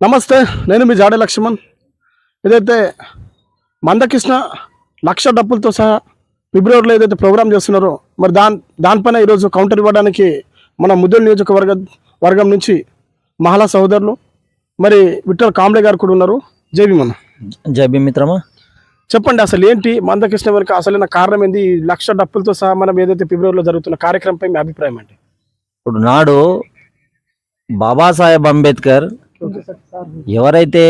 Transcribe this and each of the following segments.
నమస్తే నేను మీ జాడే లక్ష్మణ్. ఏదైతే మందకృష్ణ లక్ష డబ్బులతో సహా ఫిబ్రవరిలో ఏదైతే ప్రోగ్రామ్ చేస్తున్నారో మరి దాని దానిపైన ఈరోజు కౌంటర్ ఇవ్వడానికి మన ముద్దుల నియోజకవర్గ వర్గం నుంచి మహిళా సహోదరులు మరి విఠల్ కాంబ్లే గారు కూడా ఉన్నారు. జేబీ మన జై మిత్రమా. చెప్పండి అసలు ఏంటి మందకృష్ణ వెనుక అసలైన కారణం ఏంది? ఈ లక్ష డబ్బులతో సహా మనం ఏదైతే ఫిబ్రవరిలో జరుగుతున్న కార్యక్రమంపై మీ అభిప్రాయం ఏంటి? ఇప్పుడు నాడు బాబాసాహెబ్ అంబేద్కర్ ఎవరైతే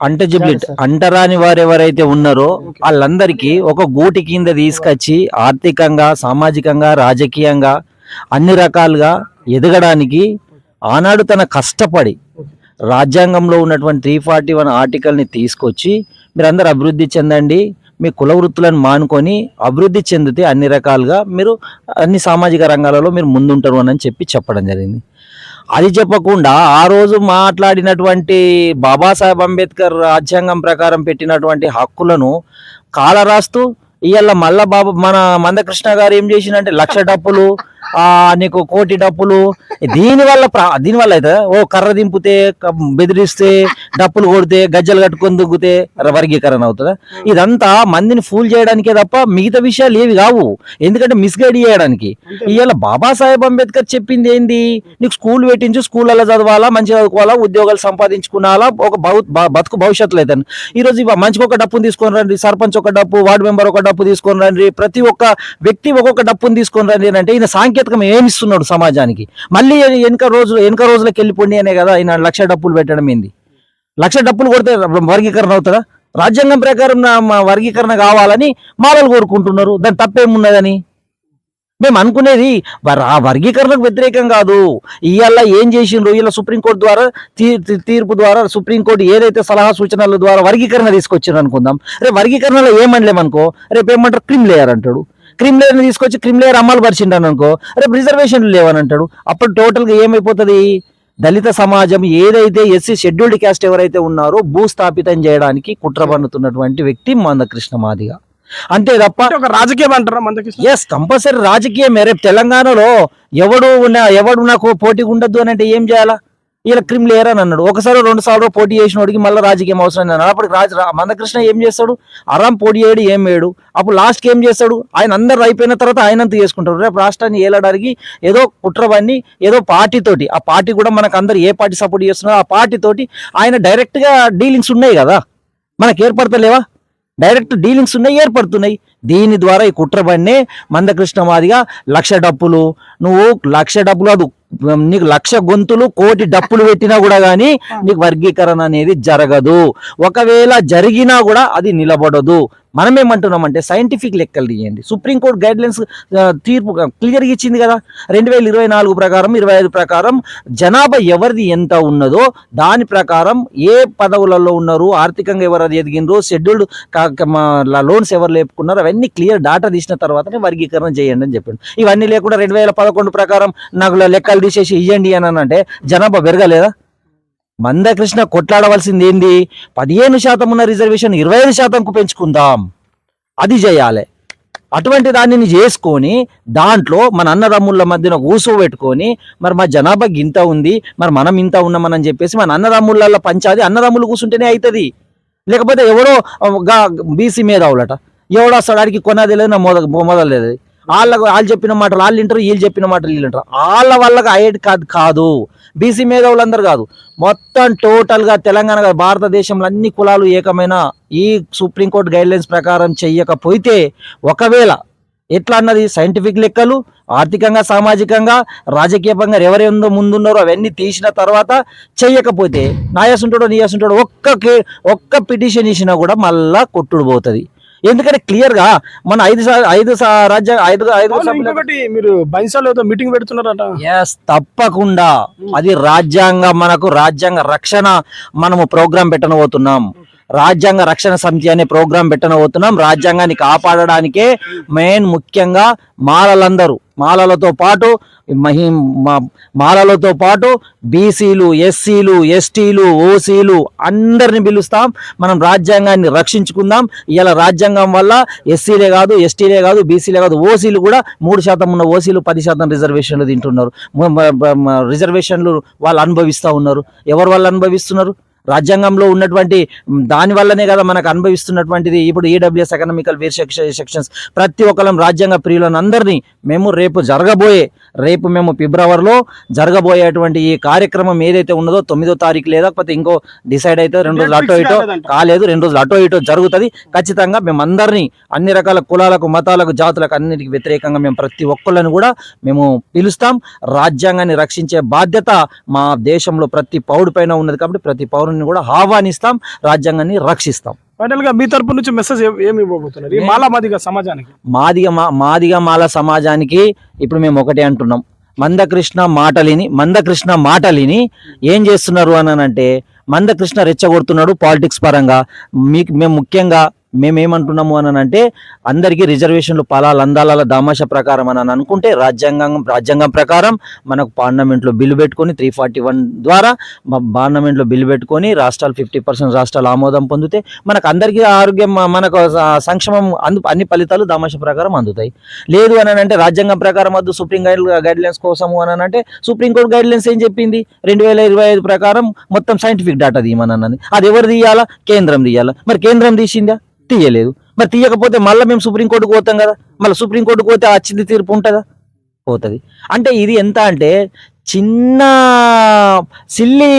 అంటజిబిలిటీ అంటరాని వారు ఎవరైతే ఉన్నారో వాళ్ళందరికీ ఒక గూటి కింద తీసుకొచ్చి ఆర్థికంగా సామాజికంగా రాజకీయంగా అన్ని రకాలుగా ఎదగడానికి ఆనాడు తన కష్టపడి రాజ్యాంగంలో ఉన్నటువంటి త్రీ ఫార్టీ వన్ ఆర్టికల్ని తీసుకొచ్చి మీరందరూ అభివృద్ధి చెందండి మీ కుల వృత్తులను మానుకొని అభివృద్ధి చెందితే అన్ని రకాలుగా మీరు అన్ని సామాజిక రంగాలలో మీరు ముందుంటారు అని చెప్పి చెప్పడం జరిగింది. అది చెప్పకుండా ఆ రోజు మాట్లాడినటువంటి బాబాసాహెబ్ అంబేద్కర్ రాజ్యాంగం ప్రకారం పెట్టినటువంటి హక్కులను కాలరాస్తూ ఇవాళ మళ్ళా బాబు మన మందకృష్ణ గారు ఏం చేసిందంటే లక్ష డప్పులు నీకు కోటి డప్పులు దీనివల్ల దీనివల్ల అయితే ఓ కర్ర దింపితే బెదిరిస్తే డప్పులు కొడితే గజ్జలు కట్టుకొని దుగ్గితే వర్గీకరణ అవుతుందా? ఇదంతా మందిని ఫూల్ చేయడానికే తప్ప మిగతా విషయాలు ఏవి కావు. ఎందుకంటే మిస్గైడ్ చేయడానికి. ఇవాళ బాబాసాహెబ్ అంబేద్కర్ చెప్పింది ఏంది? నీకు స్కూల్ పెట్టించు స్కూళ్ళలో చదవాలా మంచిగా చదువుకోవాలా ఉద్యోగాలు సంపాదించుకున్నాలా ఒక బతుకు భవిష్యత్తులో అయితే. ఈ రోజు ఇవ- మంచిగా ఒక డప్పుని తీసుకొని రండి సర్పంచ్ ఒక డప్పు వార్డు మెంబర్ ఒక డప్పు తీసుకొని రండి ప్రతి ఒక్క వ్యక్తి ఒక్కొక్క డప్పుని తీసుకొని రండి అంటే ఈయన సాంకేతికం ఏమి ఇస్తున్నాడు సమాజానికి? మళ్ళీ వెనుక రోజు వెనుక రోజులకు వెళ్ళిపోండి అనే కదా ఆయన లక్ష డప్పులు పెట్టడం ఏంది? లక్ష డప్పులు కొడితే వర్గీకరణ అవుతుందా? రాజ్యాంగం ప్రకారం నా వర్గీకరణ కావాలని మాలలు కోరుకుంటున్నారు. దాని తప్పేమున్నదని? మేము అనుకునేది ఆ వర్గీకరణకు వ్యతిరేకం కాదు. ఇవాళ ఏం చేసిండ్రు ఇలా సుప్రీంకోర్టు ద్వారా తీర్పు ద్వారా సుప్రీంకోర్టు ఏదైతే సలహా సూచనల ద్వారా వర్గీకరణ తీసుకొచ్చారు అనుకుందాం. రేపు వర్గీకరణలో ఏమనలేమనుకో రేపు ఏమంటారు? క్రిమ్ లేయర్ అంటాడు. క్రిమ్ లేయర్ని తీసుకొచ్చి క్రిమ్ లేయర్ అమలు పరిచిండాను అనుకో రేపు రిజర్వేషన్లు లేవని అంటాడు అప్పుడు టోటల్గా ఏమైపోతుంది? దళిత సమాజం ఏదైతే ఎస్సీ షెడ్యూల్డ్ క్యాస్ట్ ఎవరైతే ఉన్నారో భూస్థాపితం చేయడానికి కుట్ర పన్నుతున్నటువంటి వ్యక్తి మందకృష్ణ మాదిగా. అంతే తప్ప ఒక రాజకీయం అంటారా మందకృష్ణ? ఎస్ కంపల్సరీ రాజకీయమే. రేపు తెలంగాణలో ఎవడు ఉన్న- ఎవడు నాకు పోటీ ఉండద్దు అని అంటే ఏం చేయాలా? ఇలా క్రిమ్ లేరు అని అన్నాడు. ఒకసారి రెండు సార్లు పోటీ చేసిన వాడికి మళ్ళీ రాజకీయం అవసరం అని అన్నాడు. అప్పుడు రాజ మందకృష్ణ ఏం చేస్తాడు? ఆరాం పోటీ చేయడు ఏం వేయడు. అప్పుడు లాస్ట్కి ఏం చేస్తాడు? ఆయన అందరు అయిపోయిన తర్వాత ఆయనంత చేసుకుంటాడు రేపు రాష్ట్రాన్ని ఏలడానికి ఏదో కుట్రవన్నీ ఏదో పార్టీతోటి ఆ పార్టీ కూడా మనకు అందరు ఏ పార్టీ సపోర్ట్ చేస్తున్నారో ఆ పార్టీతోటి ఆయన డైరెక్ట్గా డీలింగ్స్ ఉన్నాయి కదా. మనకు ఏర్పడతలేవా? డైరెక్ట్ డీలింగ్స్ ఉన్నాయి ఏర్పడుతున్నాయి. దీని ద్వారా ఈ కుట్రబడినే మందకృష్ణ మాదిగా లక్ష డప్పులు నువ్వు లక్ష డబ్బులు అది నీకు లక్ష గొంతులు కోటి డప్పులు పెట్టినా కూడా కానీ నీకు వర్గీకరణ అనేది జరగదు. ఒకవేళ జరిగినా కూడా అది నిలబడదు. మనం ఏమంటున్నామంటే సైంటిఫిక్ లెక్కలు తీయండి. సుప్రీంకోర్టు గైడ్ లైన్స్ తీర్పు క్లియర్గా ఇచ్చింది కదా? రెండు వేల ఇరవై నాలుగు ప్రకారం ఇరవై ఐదు ప్రకారం జనాభా ఎవరిది ఎంత ఉన్నదో దాని ప్రకారం ఏ పదవులలో ఉన్నారు ఆర్థికంగా ఎవరు అది ఎదిగినరో షెడ్యూల్డ్ లోన్స్ ఎవరు లేపుకున్నారో అవన్నీ క్లియర్ డాటా తీసిన తర్వాతనే వర్గీకరణ చేయండి అని చెప్పాడు. ఇవన్నీ లేకుండా రెండు వేల పదకొండు ప్రకారం నాకు లెక్కలు తీసేసి ఇవ్వండి అని అంటే జనాభా పెరగలేదా? మందకృష్ణ కొట్లాడవలసింది ఏంది? పదిహేను శాతం ఉన్న రిజర్వేషన్ ఇరవై ఐదు శాతంకు పెంచుకుందాం. అది చేయాలి. అటువంటి దానిని చేసుకొని దాంట్లో మన అన్నదమ్ముల మధ్యన కూసోబెట్టుకొని మరి మా జనాభా ఇంత ఉంది మరి మనం ఇంత ఉన్నామని చెప్పేసి మన అన్నదమ్ముళ్ళల్లో పంచాది అన్నదమ్ములు కూర్చుంటేనే అవుతుంది లేకపోతే ఎవడో బీసీ మీద అవులట ఎవడో అసలు కొనది లేదు నా మొద మొదలలేదు వాళ్ళకు వాళ్ళు చెప్పిన మాటలు వాళ్ళు వింటారు వీళ్ళు చెప్పిన మాటలు వీళ్ళు వింటారు. వాళ్ళ వాళ్ళకి ఐఐటి కాదు కాదు. బీసీ మేధావులందరూ కాదు. మొత్తం టోటల్గా తెలంగాణ కాదు, భారతదేశంలో అన్ని కులాలు ఏకమైన. ఈ సుప్రీంకోర్టు గైడ్లైన్స్ ప్రకారం చెయ్యకపోతే ఒకవేళ ఎట్లా అన్నది? సైంటిఫిక్ లెక్కలు ఆర్థికంగా సామాజికంగా రాజకీయపరంగా ఎవరెందో ముందున్నారో అవన్నీ తీసిన తర్వాత చెయ్యకపోతే నాయసుంటాడో నీయసుంటాడో ఒక్క కే ఒక్క పిటిషన్ ఇచ్చినా కూడా మళ్ళా కొట్టుడు పోతుంది. ఎందుకంటే క్లియర్గా మన ఐదు ఐదు రాజ్య ఐదు ఐదు ఇంకొకటి మీరు బైన్సాలో ఏదో మీటింగ్ పెడుతున్నారట. ఎస్ తప్పకుండా. అది రాజ్యాంగ మనకు రాజ్యాంగ రక్షణ మనము ప్రోగ్రాం పెట్టనబోతున్నాం. రాజ్యాంగ రక్షణ సమితి అనే ప్రోగ్రాం పెట్టనబోతున్నాం. రాజ్యాంగాన్ని కాపాడడానికే మెయిన్ ముఖ్యంగా మాలలందరూ మాలలతో పాటు మహి మాలలతో పాటు బీసీలు ఎస్సీలు ఎస్టీలు ఓసీలు అందరిని పిలుస్తాం. మనం రాజ్యాంగాన్ని రక్షించుకుందాం. ఇలా రాజ్యాంగం వల్ల ఎస్సీలే కాదు ఎస్టీలే కాదు బీసీలే కాదు ఓసీలు కూడా మూడు శాతం ఉన్న ఓసీలు పది శాతం రిజర్వేషన్లు తింటున్నారు. రిజర్వేషన్లు వాళ్ళు అనుభవిస్తూ ఉన్నారు. ఎవరు వాళ్ళు అనుభవిస్తున్నారు? రాజ్యాంగంలో ఉన్నటువంటి మ్, దాని వల్లనే కదా మనకు అనుభవిస్తున్నటువంటిది. ఇప్పుడు ఈడబ్ల్యూఎస్ ఎకనామికల్ వేర్ సెక్షన్స్ ప్రతి ఒక్కరం రాజ్యాంగ ప్రియులను అందరినీ మేము రేపు జరగబోయే రేపు మేము ఫిబ్రవరిలో జరగబోయేటువంటి ఈ కార్యక్రమం ఏదైతే ఉన్నదో తొమ్మిదో తారీఖు లేకపోతే ఇంకో డిసైడ్ అయితే రెండు రోజులు అటో ఇటో కాలేదు రెండు రోజులు అటో ఇటో జరుగుతుంది. ఖచ్చితంగా మేము అందరినీ అన్ని రకాల కులాలకు మతాలకు జాతులకు అన్నిటికీ వ్యతిరేకంగా మేము ప్రతి ఒక్కళ్ళని కూడా మేము పిలుస్తాం. రాజ్యాంగాన్ని రక్షించే బాధ్యత మా దేశంలో ప్రతి పౌరుడి పైన ఉన్నది కాబట్టి ప్రతి పౌరుని కూడా ఆహ్వానిస్తాం రాజ్యాంగాన్ని రక్షిస్తాం. ఫైనల్గా మీ తరపు నుంచి మెసేజ్ ఏమి ఇవ్వబోతున్నారు? మాలా మాదిగా సమాజానికి. మాదిగ మాదిగ మాల సమాజానికి ఇప్పుడు మేము ఒకటే అంటున్నాం. మందకృష్ణ మాటలిని మందకృష్ణ మాటలిని ఏం చేస్తున్నారు అని అంటే మందకృష్ణ రెచ్చగొడుతున్నాడు పాలిటిక్స్ పరంగా. మీకు మేము ముఖ్యంగా మేము ఏమంటున్నాము అని అంటే అందరికీ రిజర్వేషన్లు పలాలు అందాల దామాష ప్రకారం అని అనుకుంటే రాజ్యాంగం రాజ్యాంగం ప్రకారం మనకు పార్లమెంట్లో బిల్లు పెట్టుకొని త్రీ ఫార్టీ వన్ ద్వారా పార్లమెంట్లో బిల్లు పెట్టుకొని రాష్ట్రాలు ఫిఫ్టీ పర్సెంట్ రాష్ట్రాలు ఆమోదం పొందితే మనకు అందరికీ ఆరోగ్యం మనకు సంక్షేమం అందు అన్ని ఫలితాలు దామాష ప్రకారం అందుతాయి. లేదు అని అంటే రాజ్యాంగం ప్రకారం వద్దు సుప్రీం గైడ్ గైడ్లైన్స్ కోసము అని అంటే సుప్రీంకోర్టు గైడ్లైన్స్ ఏం చెప్పింది? రెండు వేల ఇరవై ఐదు ప్రకారం మొత్తం సైంటిఫిక్ డేటా అన్నది అది ఎవరు తీయాలా? కేంద్రం తీయాలా? మరి కేంద్రం తీసిందా? తీయలేదు. మరి తీయకపోతే మళ్ళీ మేము సుప్రీంకోర్టుకు పోతాం కదా. మళ్ళీ సుప్రీంకోర్టుకు పోతే వచ్చింది తీర్పు ఉంటుందా? పోతుంది. అంటే ఇది ఎంత అంటే చిన్న సిల్లి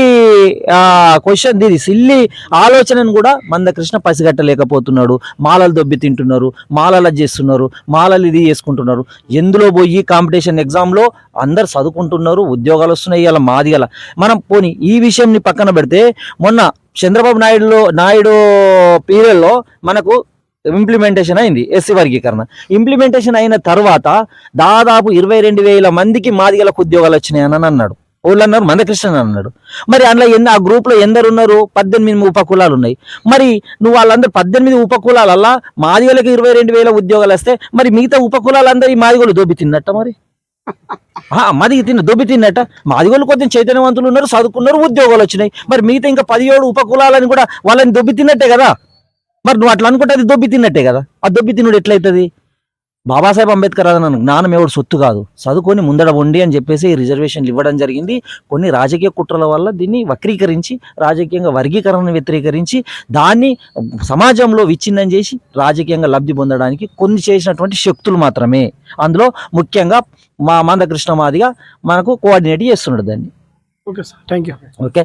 క్వశ్చన్ ఇది సిల్లి ఆలోచనను కూడా మందకృష్ణ పసిగట్టలేకపోతున్నాడు. మాలలు దొబ్బి తింటున్నారు మాలలు చేస్తున్నారు మాలలు ఇది చేసుకుంటున్నారు. ఎందులో పోయి కాంపిటీషన్ ఎగ్జామ్లో అందరు చదువుకుంటున్నారు ఉద్యోగాలు వస్తున్నాయి ఇలా మాది గల మనం పోని ఈ విషయంని పక్కన పెడితే మొన్న చంద్రబాబు నాయుడులో నాయుడు పీరియడ్లో మనకు ఇంప్లిమెంటేషన్ అయింది ఎస్సీ వర్గీకరణ. ఇంప్లిమెంటేషన్ అయిన తర్వాత దాదాపు ఇరవై రెండు వేల మందికి మాదిగలకు ఉద్యోగాలు వచ్చినాయని అన్నాడు. వాళ్ళు అన్నారు మందకృష్ణ అని అన్నాడు. మరి అందులో ఎన్ని ఆ గ్రూప్లో ఎందరు ఉన్నారు పద్దెనిమిది ఉపకులాలు ఉన్నాయి. మరి నువ్వు వాళ్ళందరూ పద్దెనిమిది ఉపకులాలల్లా మాదిగలకు ఇరవై రెండు వేల ఉద్యోగాలు వస్తే మరి మిగతా ఉపకులాలందరూ ఈ మాదిగోలు దోబి తిన్నట్ట మరి? ఆ, మాదిగ తిన్న దొబ్బి తిన్నట్ట మాదిగోళ్ళు కొంచెం చైతన్యవంతులు ఉన్నారు చదువుకున్నారు ఉద్యోగాలు వచ్చినాయి. మరి మిగతా ఇంకా పదిహేడు ఉపకులాలని కూడా వాళ్ళని దొబ్బి తిన్నట్టే కదా? మరి నువ్వు అట్లా అనుకుంటే అది దొబ్బి తిన్నట్టే కదా. ఆ దొబ్బి తినుడు ఎట్లయితుంది? బాబాసాహెబ్ అంబేద్కర్ అన్న జ్ఞానం ఎవడు సొత్తు కాదు. చదువుకొని ముందడ ఉండి అని చెప్పేసి రిజర్వేషన్లు ఇవ్వడం జరిగింది. కొన్ని రాజకీయ కుట్రల వల్ల దీన్ని వక్రీకరించి రాజకీయంగా వర్గీకరణను వ్యతిరేకరించి దాన్ని సమాజంలో విచ్ఛిన్నం చేసి రాజకీయంగా లబ్ధి పొందడానికి కొన్ని చేసినటువంటి శక్తులు మాత్రమే. అందులో ముఖ్యంగా మా మందకృష్ణ మాదిగా మనకు కోఆర్డినేట్ చేస్తున్నాడు దాన్ని. Okay sir. Thank you okay.